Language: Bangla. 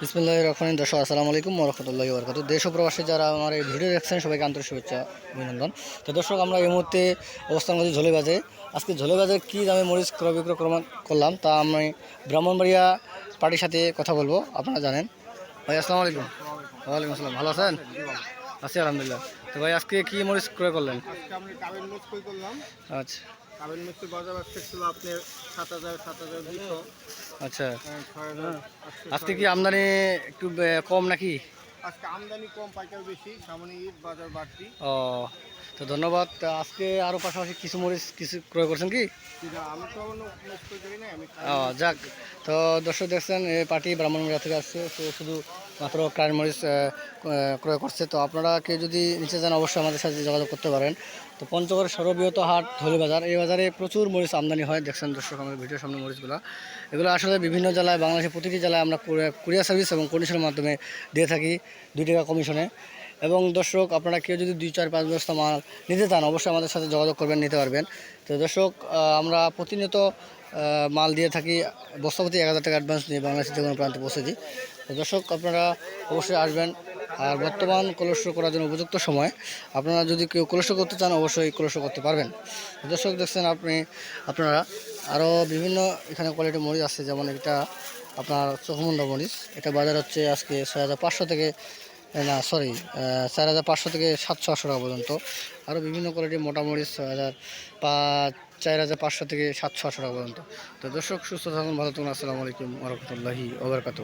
বিসমুল্লাহ রহমান দর্শক আসসালামু আলাইকুম রহমতুল্লাহ বরকাত দেশ প্রবাসী যারা আমার এই ভিডিও দেখছেন সবাইকে আন্তরিক শুভেচ্ছা অভিনন্দন। তো দর্শক আমরা এই মুহূর্তে অবস্থান করছি ঝোলে বাজে আজকে ঝোলে বাজারে কী দামে মরিচ ক্রয় বিক্রয় করলাম তা আমি ব্রাহ্মণবাড়িয়া পার্টির সাথে কথা বলব আপনারা জানেন। ভাই আসসালামু আলাইকুম। ওয়ালাইকুম আসসালাম। ভালো আছেন? আছি আলহামদুলিল্লাহ। তো ভাই আজকে কী মরিচ ক্রয় করলেন? আচ্ছা। কাবেল মিক্সের বাজার আজকে ছিল আপনার সাত হাজার সাত হাজার দুশো আচ্ছা। আজকে আজকে কি আমদানি একটু কম নাকি? আজকে আমদানি কম পাইকার বেশি সামনে ঈদ বাজার বাড়তি। ও তো ধন্যবাদ। আজকে আরও পাশাপাশি কিছু মরিচ কিছু ক্রয় করছেন কি? ও যাক তো দর্শক দেখছেন এই পার্টি ব্রাহ্মণবাড়িয়া থেকে আসছে তো শুধু মাত্র ক্রাইম মরিচ আহ, আহ, ক্রয় করছে। তো আপনারা কেউ যদি নিচে যান অবশ্যই আমাদের সাথে যোগাযোগ করতে পারেন। তো পঞ্চগড় সর্ববৃহৎ হাট ধলি বাজার। এই বাজারে প্রচুর মরিচ আমদানি হয়। দেখছেন দর্শক আমাদের ভিডিওর সামনে মরিচগুলো। এগুলো আসলে বিভিন্ন জেলায় বাংলাদেশের প্রতিটি জেলায় আমরা কুরিয়ার সার্ভিস এবং কন্ডিশনের মাধ্যমে দিয়ে থাকি দুই টাকা কমিশনে। এবং দর্শক আপনারা কেউ যদি দুই চার পাঁচ বস্তা মাল নিতে চান অবশ্যই আমাদের সাথে যোগাযোগ করবেন নিতে পারবেন। তো দর্শক আমরা প্রতিনিয়ত মাল দিয়ে থাকি। বস্তাপতি এক হাজার টাকা অ্যাডভান্স নিয়ে বাংলাদেশের যে কোনো প্রান্তে পৌঁছে দিই। দর্শক, আপনারা অবশ্যই আসবেন। আর বর্তমান কোলেস্ট্রল করার জন্য উপযুক্ত সময়। আপনারা যদি কেউ কোলেস্ট্রল করতে চান, অবশ্যই কোলেস্ট্রল করতে পারবেন। দর্শক, দেখছেন আপনি, আপনারা আরও বিভিন্ন এখানে কোয়ালিটি মরিচ আছে। যেমন এটা আপনার চোখমুন্ডা মরিচ। এটা বাজার হচ্ছে আজকে ছয় হাজার পাঁচশো থেকে না সরি চার হাজার পাঁচশো থেকে সাতশো আটশো টাকা পর্যন্ত। আরও বিভিন্ন কোয়ালিটির মোটামুটি ছয় হাজার পাঁচ, চার হাজার পাঁচশো থেকে সাতশো আটশো টাকা পর্যন্ত। তো দর্শক, সুস্থ থাকুন, ভালো থাকুন, আসসালামু আলাইকুম রহমতুল্লাহি ওবরকাত